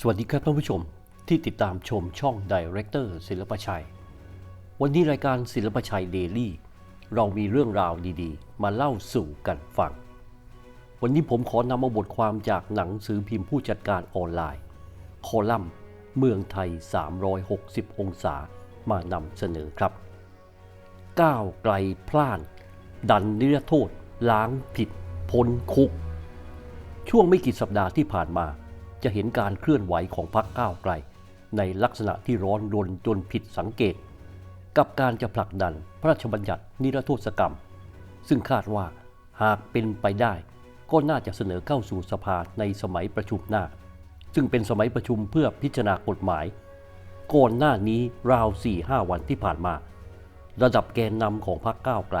สวัสดีครับท่านผู้ชมที่ติดตามชมช่อง Director ศิลปชัย วันนี้รายการศิลปชัยเดลี่เรามีเรื่องราวดีๆ มาเล่าสู่กันฟัง วันนี้ผมขอนำเอาบทความจากหนังสือพิมพ์ผู้จัดการออนไลน์ คอลัมน์ เมืองไทย 360 องศามานำเสนอครับ ก้าวไกลพลาน ดันนิรโทษ ล้างผิดพ้นคุก ช่วงไม่กี่สัปดาห์ที่ผ่านมา จะเห็นการเคลื่อนไหวของพรรคก้าวไกล ในลักษณะที่ร้อนรนจนผิดสังเกต กับการจะผลักดันพระราชบัญญัตินิรโทษกรรม ซึ่งคาดว่าหากเป็นไปได้ ก็น่าจะเสนอเข้าสู่สภาในสมัยประชุมหน้า ซึ่งเป็นสมัยประชุมเพื่อพิจารณากฎหมาย ก่อนหน้านี้ราว 4-5 วันที่ผ่านมา ระดับแกนนำของพรรคก้าวไกล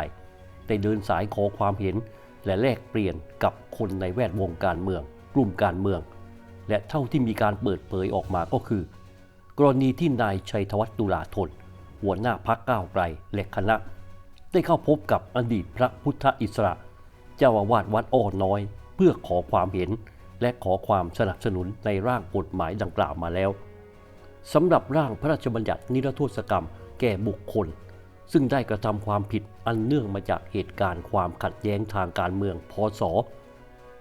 ได้เดินสายขอความเห็นและแลกเปลี่ยนกับคนในแวดวงการเมือง กลุ่มการเมือง และเท่าที่มีการเปิดเผยออกมาก็คือ กรณีที่นายชัยธวัฒน์ตุลาธนหัวหน้าพักก้าวไกลและคณะ ได้เข้าพบกับอดีตพระพุทธอิสระ เจ้าอาวาสวัดอ้อน้อย เพื่อขอความเห็น และขอความสนับสนุนในร่างกฎหมายดังกล่าวมาแล้วสำหรับร่างพระราชบัญญัตินิรโทษกรรมแก่บุคคล ซึ่งได้กระทำความผิดอันเนื่องมาจากเหตุการณ์ความขัดแย้งทางการเมืองพศ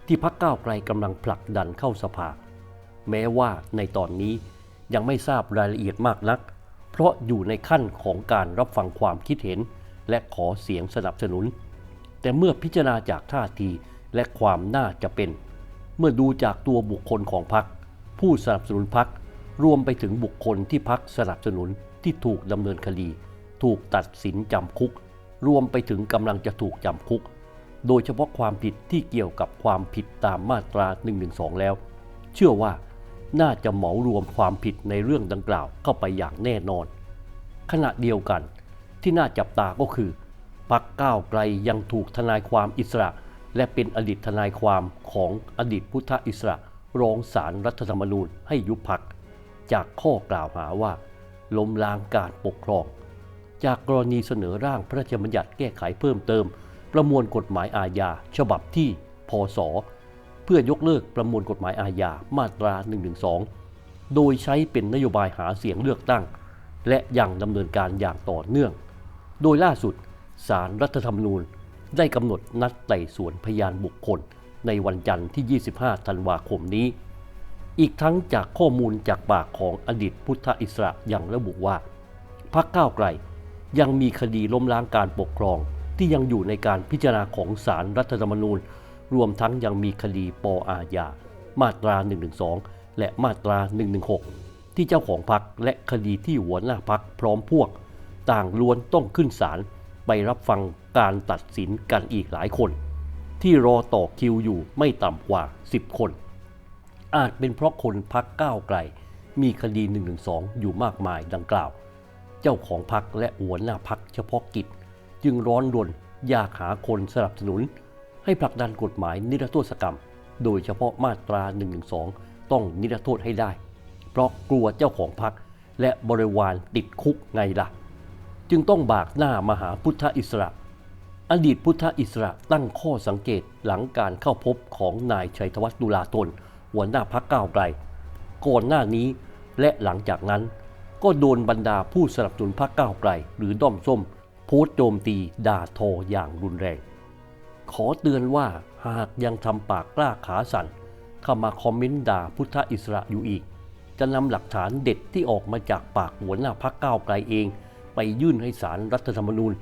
ที่พักก้าวไกลกำลังผลักดันเข้าสภา แม้ว่าในตอนนี้ยังไม่ทราบรายละเอียดมากนัก เพราะอยู่ในขั้นของการรับฟังความคิดเห็น และขอเสียงสนับสนุน แต่เมื่อพิจารณาจากท่าทีและความน่าจะเป็น เมื่อดูจากตัวบุคคลของพรรคผู้สนับสนุนพรรครวมไปถึงบุคคลที่พรรคสนับสนุนที่ถูกดำเนินคดี ถูกตัดสินจำคุก รวมไปถึงกำลังจะถูกจำคุก โดยเฉพาะความผิดที่เกี่ยวกับความผิดตามมาตรา 112 แล้ว เชื่อว่า น่าจะเหมารวมความผิดในเรื่องดังกล่าวเข้าไปอย่างแน่นอน ขณะเดียวกันที่น่าจับตาก็คือพักก้าวไกลยังถูกทนายความอิสระ และเป็นอดีตทนายความของอดีตพุทธอิสระร้องศาลรรัฐธรรมนูญให้ยุบพัก จากข้อกล่าวหาว่า ล้มล้างการปกครอง จากกรณีเสนอร่างพระราชบัญญัติแก้ไขเพิ่มเติม ประมวลกฎหมายอาญาฉบับที่พศ เพื่อยกเลิกประมวลกฎหมายอาญามาตรา 112 โดยใช้เป็นนโยบายหาเสียงเลือกตั้ง และยังดำเนินการอย่างต่อเนื่อง โดยล่าสุดสารรัฐธรรมนูญได้กำหนดนัดไต่สวนพยานบุคคล ในวันจันทร์ที่ 25 ธันวาคมนี้ อีกทั้งจากข้อมูลจากปากของอดีตพุทธอิสระยังระบุว่าพักก้าวไกลยังมีคดีล้มล้างการปกครองที่ยังอยู่ในการพิจารณาของศารรัฐธรรมนูญ รวมทั้งยังมีคดีปอาญา มาตรา 112 และมาตรา 116 ที่เจ้าของพักและคดีที่หัวหน้าพักพร้อมพวก ต่างล้วนต้องขึ้นศาลไปรับฟังการตัดสินกันอีกหลายคน ที่รอต่อคิวอยู่ไม่ต่ำกว่า 10 คน อาจเป็นเพราะคนพักก้าวไกล มีคดี 112 อยู่มากมายดังกล่าว เจ้าของพักและหัวหน้าพักเฉพาะกิจ จึงร้อนรนอยากหาคนสนับสนุน ให้ผลักดันกฎหมายนิรโทษกรรม โดยเฉพาะมาตรา112ต้องนิรโทษให้ได้ เพราะกลัวเจ้าของพักและบริวารติดคุกไงล่ะ จึงต้องบากหน้ามหาพุทธอิสระ อดีตพุทธอิสระตั้งข้อสังเกตหลังการเข้าพบของนายชัยธวัฒน์ตุลาธนหัวหน้าพักก้าวไกลก่อนหน้านี้และหลังจากนั้น ก็โดนบรรดาผู้สนับสนุนพรรคก้าวไกล หรือด้อมส้ม โพสต์โจมตีด่าทออย่างรุนแรง ขอเตือนว่าหากยังทำปากกล้าขาสั่น เข้ามาคอมเมนต์ด่าพุทธอิสระอยู่อีก จะนำหลักฐานเด็ดที่ออกมาจากปากหัวหน้าพักก้าวไกลเอง ไปยื่นให้ศารรัฐธรรมนูญ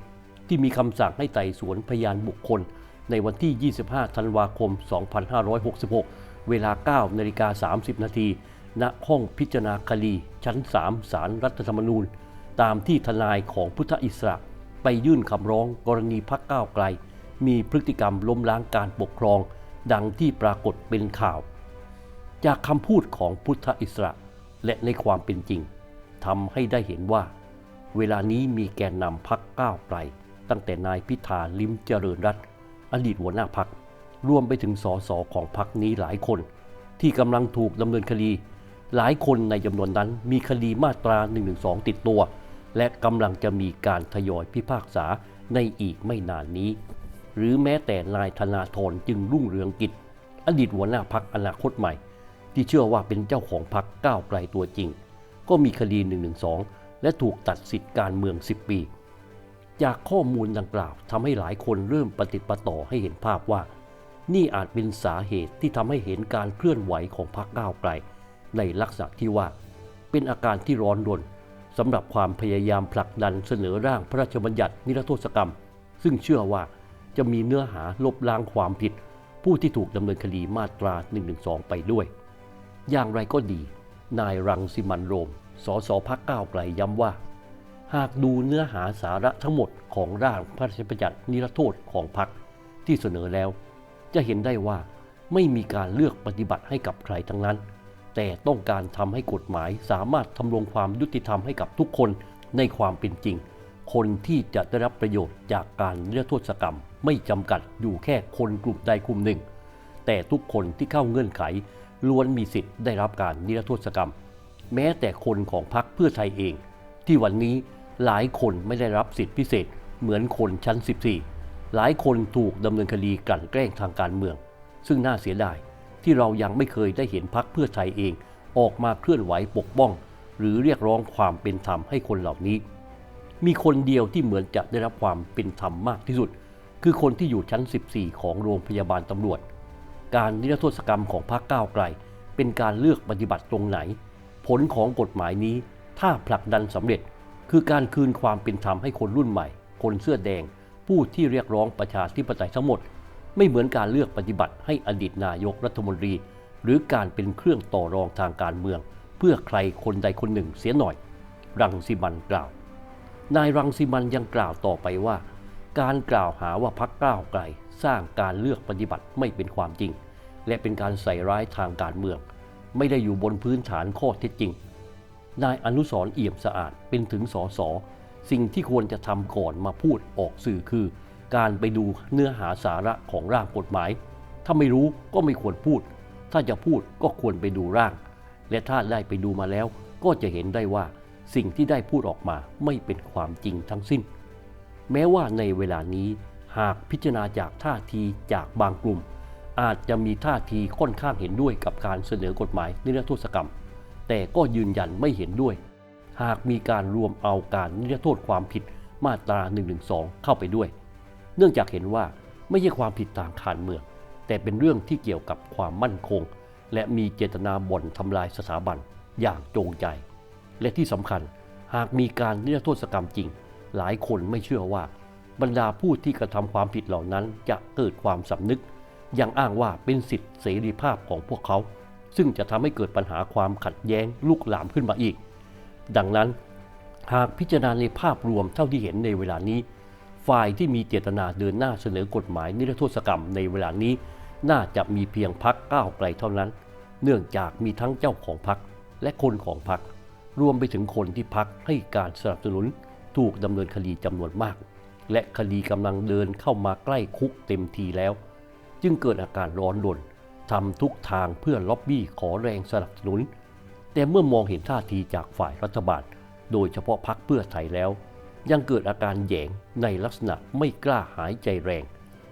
ที่มีคำสั่งให้ไต่สวนพยานบุคคล ในวันที่ 25 ธันวาคม 2566 เวลา 9 นาฬิกา 30 นาทีณห้องพิจารณาคดี ชั้น3ศารรัฐธรรมนูญ ตามที่ทนายของพุทธอิสระ ไปยื่นคำร้องกรณีพักก้าวไกล มีพฤติกรรมล้มล้างการปกครอง ดังที่ปรากฏเป็นข่าว จากคำพูดของพุทธอิสระและในความเป็นจริงทำให้ได้เห็นว่า เวลานี้มีแกนนำพักก้าวไกล ตั้งแต่นายพิธาลิมเจริญรัตน์อดีตหัวหน้าพักรวมไปถึงสสของพักนี้หลายคน ที่กำลังถูกดำเนินคดี หลายคนในจำนวนนั้นมีคดีมาตรา 112 ติดตัว และกำลังจะมีการทยอยพิพากษาในอีกไม่นานนี้ หรือแม้แต่นายธนาธรจึงรุ่งเรืองกิจ อดีตหัวหน้าพักอนาคตใหม่ ที่เชื่อว่าเป็นเจ้าของพรรคก้าวไกลตัวจริง ก็มีคดี112และถูกตัดสิทธิ์การเมือง 10 ปี จากข้อมูลดังกล่าวทำให้หลายคนเริ่มปฏิปต่อให้เห็นภาพว่า นี่อาจเป็นสาเหตุที่ทำให้เห็นการเคลื่อนไหวของพรรคก้าวไกล ในลักษณะที่ว่า เป็นอาการที่ร้อนรนสำหรับความพยายามผลักดันเสนอร่างพระราชบัญญัตินิรโทษกรรม ซึ่งเชื่อว่า จะมีเนื้อหาลบล้างความผิด ผู้ที่ถูกดำเนินคดีมาตรา 112 ไปด้วย อย่างไรก็ดี นายรังสิมันโรม สสพักก้าวไกลย้ำว่า หากดูเนื้อหาสาระทั้งหมดของร่างพระราชบัญญัตินิรโทษของพรรคที่เสนอแล้ว จะเห็นได้ว่าไม่มีการเลือกปฏิบัติให้กับใครทั้งนั้น แต่ต้องการทำให้กฎหมายสามารถทำรงความยุติธรรมให้กับทุกคนในความเป็นจริง คนที่จะได้รับประโยชน์จากการนิรโทษกรรม ไม่จำกัดอยู่แค่คนกลุ่มใดกลุ่มหนึ่ง แต่ทุกคนที่เข้าเงื่อนไข ล้วนมีสิทธิ์ได้รับการนิรโทษกรรม แม้แต่คนของพรรคเพื่อไทยเอง ที่วันนี้หลายคนไม่ได้รับสิทธิพิเศษ เหมือนคนชั้น 14 หลายคนถูกดำเนินคดีกลั่นแกล้งทางการเมือง ซึ่งน่าเสียดายที่เรายังไม่เคยได้เห็นพรรคเพื่อไทยเอง ออกมาเคลื่อนไหวปกป้อง หรือเรียกร้องความเป็นธรรมให้คนเหล่านี้ มีคนเดียวที่เหมือนจะได้รับความเป็นธรรมมากที่สุด คือคนที่อยู่ชั้น 14 ของโรงพยาบาลตำรวจ การนิรโทษกรรมของพรรคก้าวไกล เป็นการเลือกปฏิบัติตรงไหน ผลของกฎหมายนี้ถ้าผลักดันสำเร็จ คือการคืนความเป็นธรรมให้คนรุ่นใหม่ คนเสื้อแดง ผู้ที่เรียกร้องประชาธิปไตยทั้งหมด ไม่เหมือนการเลือกปฏิบัติให้อดีตนายกรัฐมนตรี หรือการเป็นเครื่องต่อรองทางการเมือง เพื่อใครคนใดคนหนึ่งเสียหน่อย รังสิมันกล่าว นายรังสิมันยังกล่าวต่อไปว่า การกล่าวหาว่าพักก้าวไกลสร้างการเลือกปฏิบัติไม่เป็นความจริง และเป็นการใส่ร้ายทางการเมือง ไม่ได้อยู่บนพื้นฐานข้อเท็จจริง นายอนุสรเอี่ยมสะอาดเป็นถึงสสสิ่งที่ควรจะทำก่อนมาพูดออกสื่อคือ การไปดูเนื้อหาสาระของร่างกฎหมาย ถ้าไม่รู้ก็ไม่ควรพูด ถ้าจะพูดก็ควรไปดูร่าง และถ้าได้ไปดูมาแล้วก็จะเห็นได้ว่า สิ่งที่ได้พูดออกมาไม่เป็นความจริงทั้งสิ้น แม้ว่าในเวลานี้หากพิจารณาจากท่าทีจากบางกลุ่ม อาจจะมีท่าทีค่อนข้างเห็นด้วยกับการเสนอกฎหมายนิรโทษกรรม แต่ก็ยืนยันไม่เห็นด้วย หากมีการรวมเอาการนิรโทษความผิดมาตรา112เข้าไปด้วย เนื่องจากเห็นว่าไม่ใช่ความผิดทางการเมือง แต่เป็นเรื่องที่เกี่ยวกับความมั่นคง และมีเจตนาบ่อนทำลายสถาบันอย่างจงใจ และที่สำคัญหากมีการนิรโทษกรรมจริง หลายคนไม่เชื่อว่า บรรดาผู้ที่กระทำความผิดเหล่านั้นจะเกิดความสำนึก ยังอ้างว่าเป็นสิทธิเสรีภาพของพวกเขา ซึ่งจะทำให้เกิดปัญหาความขัดแย้งลุกลามขึ้นมาอีก ดังนั้น หากพิจารณาในภาพรวมเท่าที่เห็นในเวลานี้ ฝ่ายที่มีเจตนาเดินหน้าเสนอกฎหมายนิรโทษกรรมในเวลานี้ น่าจะมีเพียงพักก้าวไกลเท่านั้น เนื่องจากมีทั้งเจ้าของพักและคนของพัก รวมไปถึงคนที่พักให้การสนับสนุนถูกดำเนินคดีจำนวนมาก และคดีกำลังเดินเข้ามาใกล้คุกเต็มทีแล้ว จึงเกิดอาการร้อนรนทำทุกทางเพื่อล็อบบี้ขอแรงสนับสนุน แต่เมื่อมองเห็นท่าทีจากฝ่ายรัฐบาล โดยเฉพาะพักเพื่อไทยแล้ว ยังเกิดอาการแยงในลักษณะไม่กล้าหายใจแรง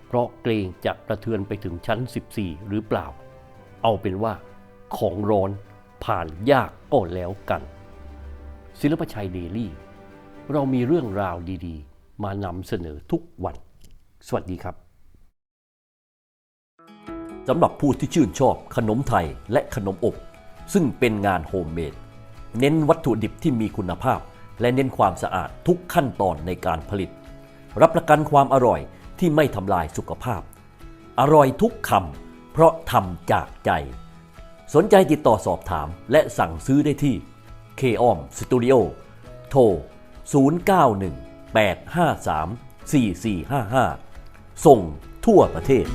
เพราะเกรงจะกระเทือนไปถึงชั้น 14 หรือเปล่า เอาเป็นว่า ของร้อนผ่านยากก็แล้วกัน ศิลปชัยเดลี่ เรามีเรื่องราวดีๆ มานำเสนอทุกวัน สวัสดีครับสำหรับผู้ที่ชื่นชอบขนมไทยและขนมอบ ซึ่งเป็นงานโฮมเมดเน้นวัตถุดิบที่มีคุณภาพ และเน้นความสะอาดทุกขั้นตอนในการผลิต รับประกันความอร่อยที่ไม่ทำลายสุขภาพ อร่อยทุกคำเพราะทำจากใจ สนใจติดต่อสอบถามและสั่งซื้อได้ที่ k o m Studio โทร 091 853 4455 ส่งทั่วประเทศ